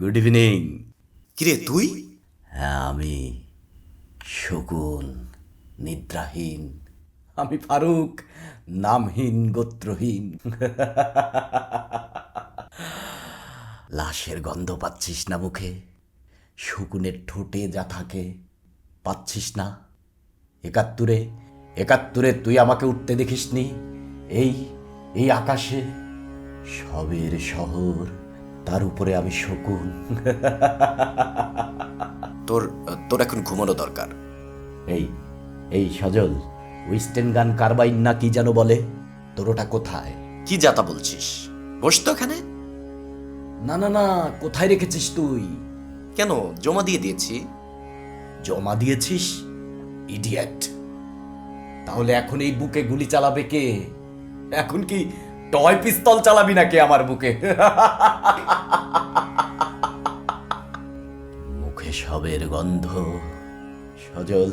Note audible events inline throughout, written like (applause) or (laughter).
Good evening কিরে তুই? হ্যাঁ আমি শকুন নিদ্রাহীন আমি ফারুক নামহীন গোত্রহীন। লাশের গন্ধ পাচ্ছিস না মুখে? শকুনের ঠোঁটে যা থাকে পাচ্ছিস না? একাত্তরে একাত্তরে তুই আমাকে উঠতে দেখিসনি? এই এই আকাশে সবের শহর তার উপরে আমি শকুন। তোর তোর এখন ঘুমানো দরকার। এই এই সজল ওয়েস্টার্ন গান কারবাইন না কি যেন বলে? তোর ওটা কোথায়? কি যাতা বলছিস? বস তো এখানে। না না না কোথায় রেখেছিস তুই? কেন? জমা দিয়ে দিয়েছি। জমা দিয়েছিস? ইডিয়েট তাহলে এখন এই বুকে গুলি চালাবে কে? এখন কি টয় পিস্তল চালাবি নাকি আমার বুকে? মুখে সবের গন্ধ, সজল।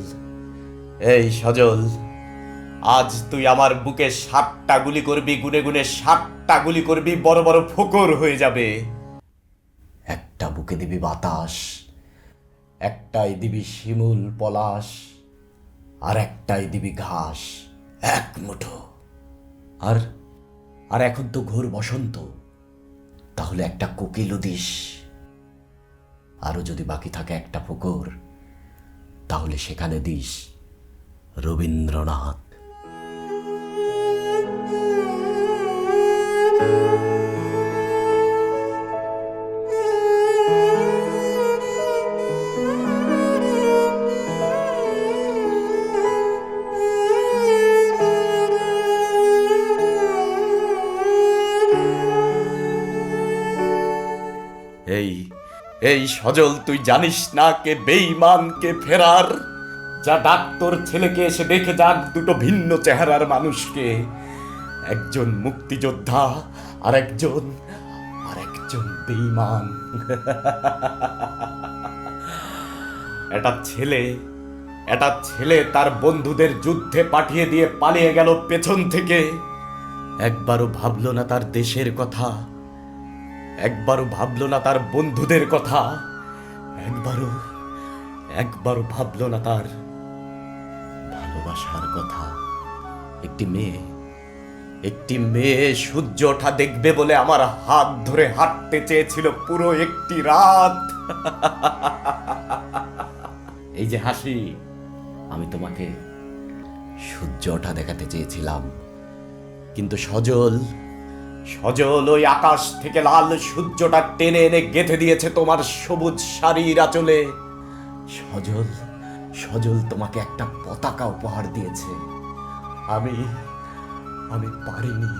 এই সজল, আজ তুই আমার বুকে ষাটটা গুলি করবি, গুনে গুনে ষাটটা গুলি করবি, বড় বড় ফোকর হয়ে যাবে। একটা বুকে দিবি বাতাস, একটাই দিবি শিমুল পলাশ, আর একটাই দিবি ঘাস, এক মুঠো। আর আর এখন তো ঘোর বসন্ত। তাহলে একটা কোকিলও দিস আরও যদি বাকি থাকে একটা পুকুর, তাহলে সেখানে দিস রবীন্দ্রনাথ। এই এই সজল, তুই জানিস না কে বেইমান কে ফেরার? যা ডাক্তার ছেলেকে এসে দেখে যাক দুটো ভিন্ন চেহারার মানুষকে। একজন মুক্তিযোদ্ধা আর একজন আর একজন বেইমান একটা ছেলে একটা ছেলে তার বন্ধুদের যুদ্ধে পাঠিয়ে দিয়ে পালিয়ে গেল পেছন থেকে। একবারও ভাবলো না তার দেশের কথা। একবারও ভাবলো না তার বন্ধুদের কথা। একবারও একবারও ভাবলো না তার ভালোবাসার কথা। একটি মেয়ে একটি মেয়ে সূর্য ওঠা দেখবে বলে আমার হাত ধরে হাঁটতে চেয়েছিল পুরো একটি রাত। (laughs) এই যে হাসি, আমি তোমাকে সূর্য ওঠা দেখাতে চেয়েছিলাম। কিন্তু সজল সজল ওই আকাশ থেকে লাল সূর্যটা টেনে এনে গেঁথে দিয়েছে তোমার সবুজ শাড়ির আঁচলে। সজল সজল তোমাকে একটা পতাকা উপহার দিয়েছে। আমি আমি পারিনি।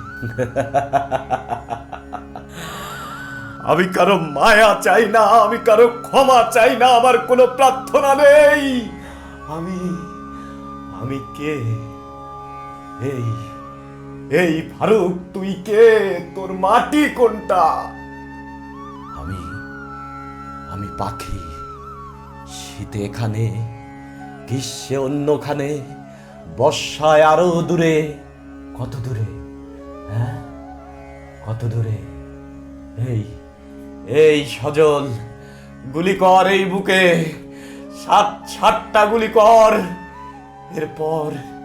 আমি কারও মায়া চাই না, আমি কারও ক্ষমা চাই না, আমার কোনো প্রার্থনা নেই। আমি আমি কে? এই এই ফারুক, তুই কে? তোর মাটি কোনটা? আমি আমি পাখি। শীতে এখানে, গ্রীষ্মে অন্যখানে, বর্ষায় আরও দূরে। কত দূরে? হ্যাঁ? কত দূরে? এই এই সজল, গুলি কর এই বুকে। সাত সাতটা গুলি কর। এরপর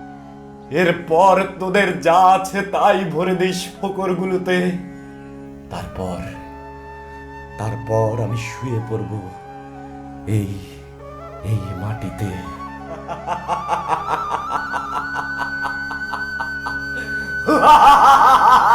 এরপর তোদের যা আছে তাই ভরে দিস ফকরগুলোতে। তারপর তারপর আমি শুয়ে পড়ব এই এই মাটিতে। (laughs)